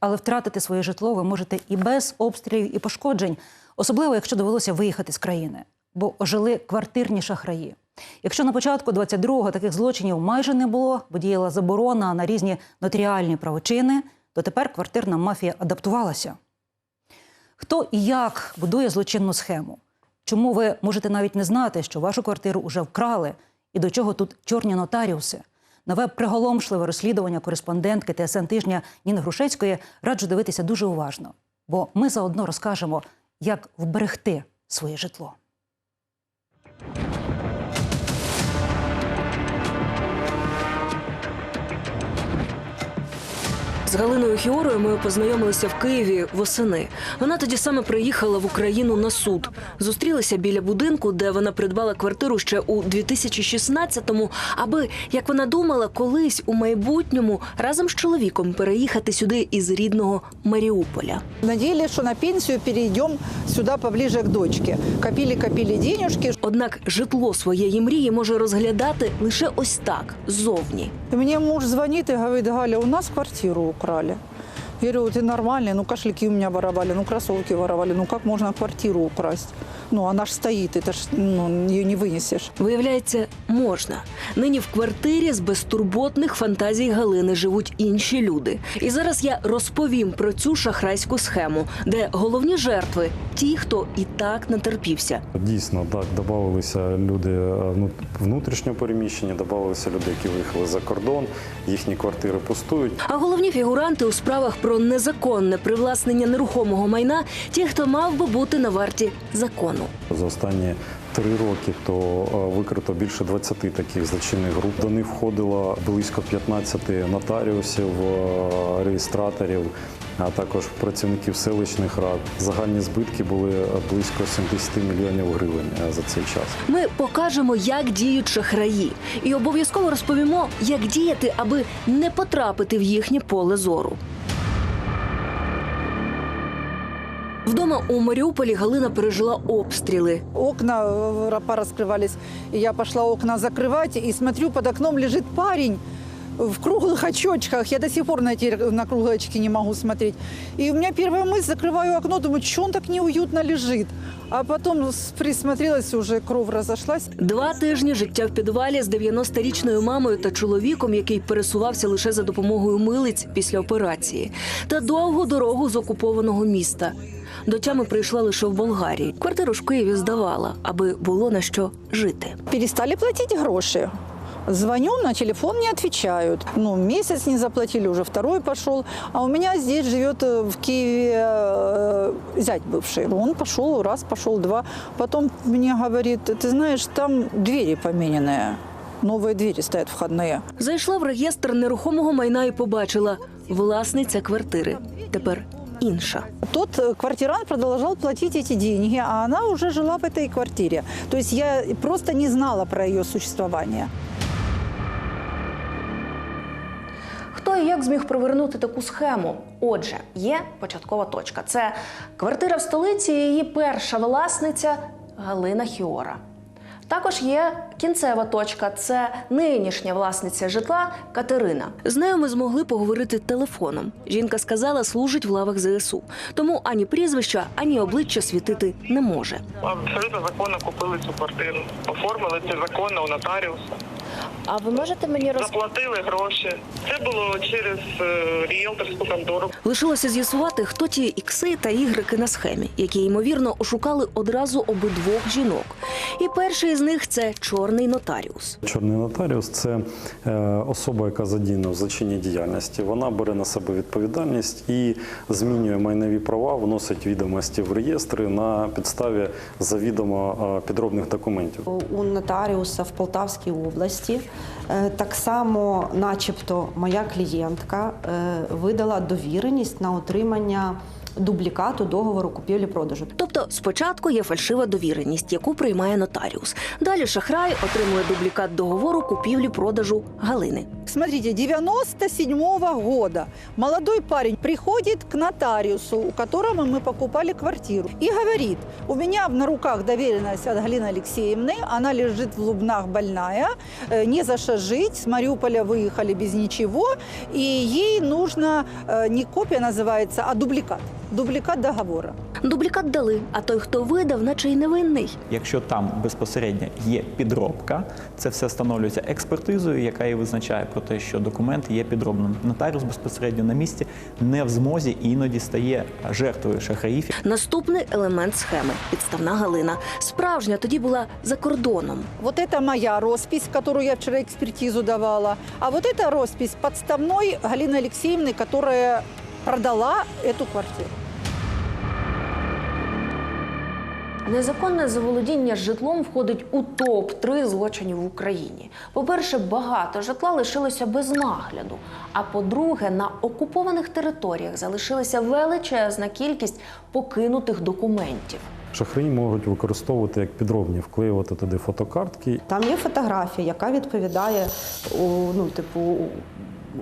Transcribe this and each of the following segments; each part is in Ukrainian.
Але втратити своє житло ви можете і без обстрілів і пошкоджень, особливо якщо довелося виїхати з країни, бо ожили квартирні шахраї. Якщо на початку 22-го таких злочинів майже не було, бо діяла заборона на різні нотаріальні правочини, то тепер квартирна мафія адаптувалася. Хто і як будує злочинну схему? Чому ви можете навіть не знати, що вашу квартиру вже вкрали, і до чого тут чорні нотаріуси? Нове приголомшливе розслідування кореспондентки ТСН тижня Ніни Грушецької раджу дивитися дуже уважно, бо ми заодно розкажемо, як вберегти своє житло. З Галиною Хіорою ми познайомилися в Києві восени. Вона тоді саме приїхала в Україну на суд. Зустрілися біля будинку, де вона придбала квартиру ще у 2016-му, аби, як вона думала, колись у майбутньому разом з чоловіком переїхати сюди із рідного Маріуполя. Надеялись, что на пенсию перейдем сюда поближе к дочке. Копили-копили денежки. Однак житло своєї мрії може розглядати лише ось так ззовні. Мне муж звонит и говорит, Галя, у нас квартиру украли. Я говорю, ты нормальный, ну кошельки у меня воровали, ну кроссовки воровали, ну как можно квартиру украсть? Ну она ж стоит, это ж, ну, ее не вынесешь. Виявляється, можна. Нині в квартирі з безтурботних фантазій Галини живуть інші люди. І зараз я розповім про цю шахрайську схему, де головні жертви ті, хто і так натерпівся. Дійсно, так, додавалися люди е, ну, внутрішньо переміщені, додавалися люди, які виїхали за кордон, їхні квартири пустують. А головні фігуранти у справах про незаконне привласнення нерухомого майна ті, хто мав би бути на варті закону. За останні три роки то е, викрито більше 20 таких злочинних груп. До них входило близько 15 нотаріусів, е, реєстраторів, а також працівників селищних рад. Загальні збитки були близько 70 мільйонів гривень е, за цей час. Ми покажемо, як діють шахраї, і обов'язково розповімо, як діяти, аби не потрапити в їхнє поле зору. Вдома у Маріуполі Галина пережила обстріли. Окна э, пораскрывались, и я пошла окна закрывать, и смотрю, под окном лежит парень в круглых очочках. Я до сих пор на эти на круглые очки не могу смотреть. И у меня первая мысль, закрываю окно, думаю, что он так неуютно лежит. А потом с- присмотрелась, уже кровь разошлась. Два тижні життя в підвалі з 90-річною мамою та чоловіком, який пересувався лише за допомогою милиць після операції, та довгу дорогу з окупованого міста. До тями прийшла лише в Болгарії. Квартиру ж в Києві здавала, аби було на що жити. Перестали платить гроши. Звоню, на телефон не отвечают. Ну, месяц не заплатили, уже второй пошел. А у меня здесь живет э, в Киеве э, зять бывший. Он пошел, раз пошел, два. Потом мне говорит, ты знаешь, там двери помененные. Новые двери стоят входные. Зайшла в реєстр нерухомого майна і побачила власниця квартири. Тепер інша. Тот э, квартирант продолжал платить эти деньги, а она уже жила в этой квартире. То есть я просто не знала про ее существование. Хто і як зміг провернути таку схему? Отже, є початкова точка. Це квартира в столиці, і її перша власниця Галина Хіора. Також є кінцева точка це нинішня власниця житла Катерина. З нею ми змогли поговорити телефоном. Жінка сказала, служить в лавах ЗСУ, тому ані прізвища, ані обличчя світити не може. Абсолютно законно купили цю квартиру. Оформили це законно у нотаріуса. А ви можете мені Заплатили гроші. Це було через е, ріелторську контору. Лишилося з'ясувати, хто ті ікси та ігрики на схемі, які ймовірно ошукали одразу обидвох жінок. І перший із них це чорний нотаріус. Чорний нотаріус це е, особа, яка задіяна в злочинній діяльності. Вона бере на себе відповідальність і змінює майнові права, вносить відомості в реєстри на підставі завідомо е, підробних документів. у нотаріуса в Полтавській області. Е, Так само, начебто, моя клієнтка е, видала довіреність на отримання дублікату договору купівлі-продажу. Тобто, спочатку є фальшива довіреність, яку приймає нотаріус. Далі шахрай отримує дублікат договору купівлі-продажу Галини. Смотрите, 97 года молодой парень приходит к нотариусу, у которого мы покупали квартиру, и говорит, у меня на руках доверенность от Галины Алексеевны, она лежит в Лубнах больная, э, не за что жить, с Мариуполя выехали без ничего, и ей нужно э, не копия называется, а дубликат. Дубликат договора. Дублікат дали, а той, хто видав, наче й невинний. Якщо там безпосередньо є підробка, це все встановлюється експертизою, яка і визначає про те, що документ є підробним. Нотаріус безпосередньо на місці не в змозі і іноді стає жертвою шахраїв. Наступний елемент схеми підставна Галина. Справжня тоді була за кордоном. Вот это моя роспись, которую я вчера экспертизу давала. А вот это роспись подставной Галины Алексеевны, которая продала эту квартиру. Незаконне заволодіння житлом входить у топ 3 злочинів в Україні. По-перше, багато житла лишилося без нагляду. А по-друге, на окупованих територіях залишилася величезна кількість покинутих документів. Шахраї можуть використовувати як підробні, вклеювати туди фотокартки Там є фотографія, яка відповідає ну, типу,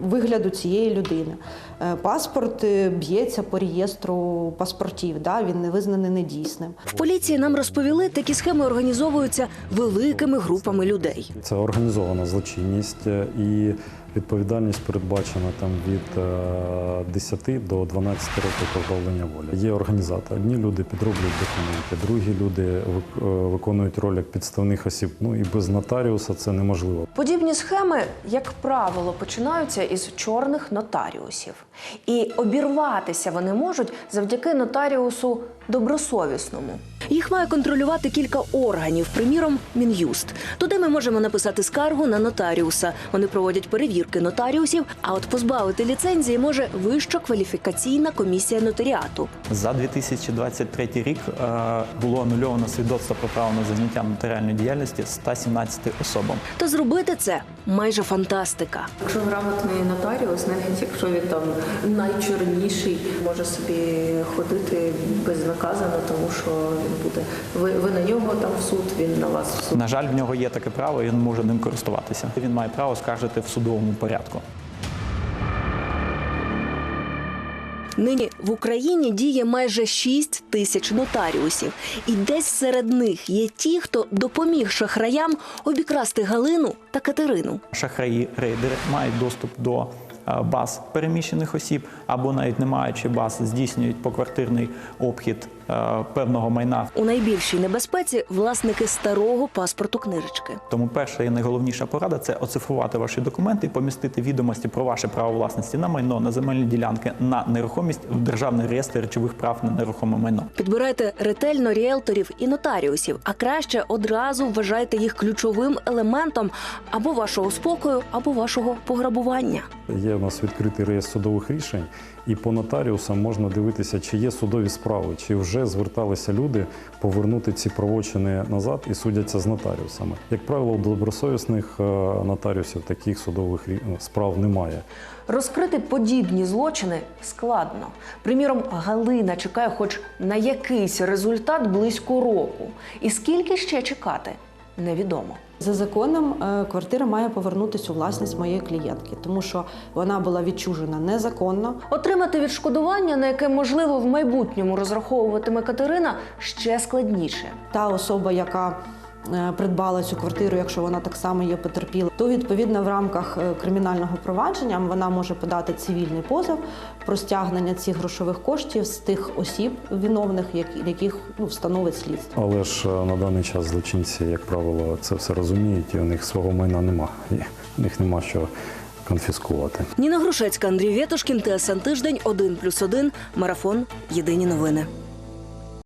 вигляду цієї людини. Е, Паспорт е, б'ється по реєстру паспортів, да? він не визнаний недійсним. В поліції нам розповіли, такі схеми організовуються великими групами людей. Це організована злочинність е, і відповідальність передбачена там від е, 10 до 12 років позбавлення волі. Є організатори. Одні люди підроблюють документи, другі люди е, виконують роль як підставних осіб. Ну і без нотаріуса це неможливо. Подібні схеми, як правило, починаються із чорних нотаріусів. І обірватися вони можуть завдяки нотаріусу добросовісному. Їх має контролювати кілька органів, приміром, мін'юст. Туди ми можемо написати скаргу на нотаріуса. Вони проводять перевірки нотаріусів. А от позбавити ліцензії може вища кваліфікаційна комісія нотаріату. За 2023 рік е, було анульовано свідоцтво про право на заняття нотаріальної діяльності 117 особам. Та зробити це майже фантастика. Якщо грамотний нотаріус, навіть якщо він там найчорніший, може собі ходити безнаказано, тому що він буде ви, ви на нього там в суд, він на вас в суд. На жаль, в нього є таке право, і він може ним користуватися. Він має право скаржити в судовому порядку. Нині в Україні діє майже 6 тисяч нотаріусів, і десь серед них є ті, хто допоміг шахраям обікрасти Галину та Катерину. Шахраї рейдери мають доступ до е, баз переміщених осіб або навіть не маючи баз, здійснюють поквартирний обхід певного майна. У найбільшій небезпеці власники старого паспорту книжечки. Тому перша і найголовніша порада це оцифрувати ваші документи і помістити відомості про ваше право власності на майно, на земельні ділянки, на нерухомість в державний реєстр речових прав на нерухоме майно. Підбирайте ретельно ріелторів і нотаріусів, а краще одразу вважайте їх ключовим елементом або вашого спокою, або вашого пограбування. Є у нас відкритий реєстр судових рішень, і по нотаріусам можна дивитися, чи є судові справи, чи вже зверталися люди повернути ці правочини назад і судяться з нотаріусами. Як правило, у добросовісних е, нотаріусів таких судових ну, справ немає. Розкрити подібні злочини складно. Приміром, Галина чекає хоч на якийсь результат близько року. І скільки ще чекати, невідомо. За законом е, квартира має повернутися у власність моєї клієнтки, тому що вона була відчужена незаконно. Отримати відшкодування, на яке можливо в майбутньому розраховуватиме Катерина, ще складніше. Та особа, яка придбала цю квартиру, якщо вона так само є потерпіла, то відповідно в рамках е, кримінального провадження вона може подати цивільний позов про стягнення цих грошових коштів з тих осіб виновних, яких ну, встановить слідство. Але ж е, на даний час злочинці, як правило, це все розуміють, і у них свого майна нема. І у них нема що конфіскувати. Ніна Грушецька, Андрій Вєтушкін, ТСН Тиждень, 1+,1, Марафон. Єдині новини.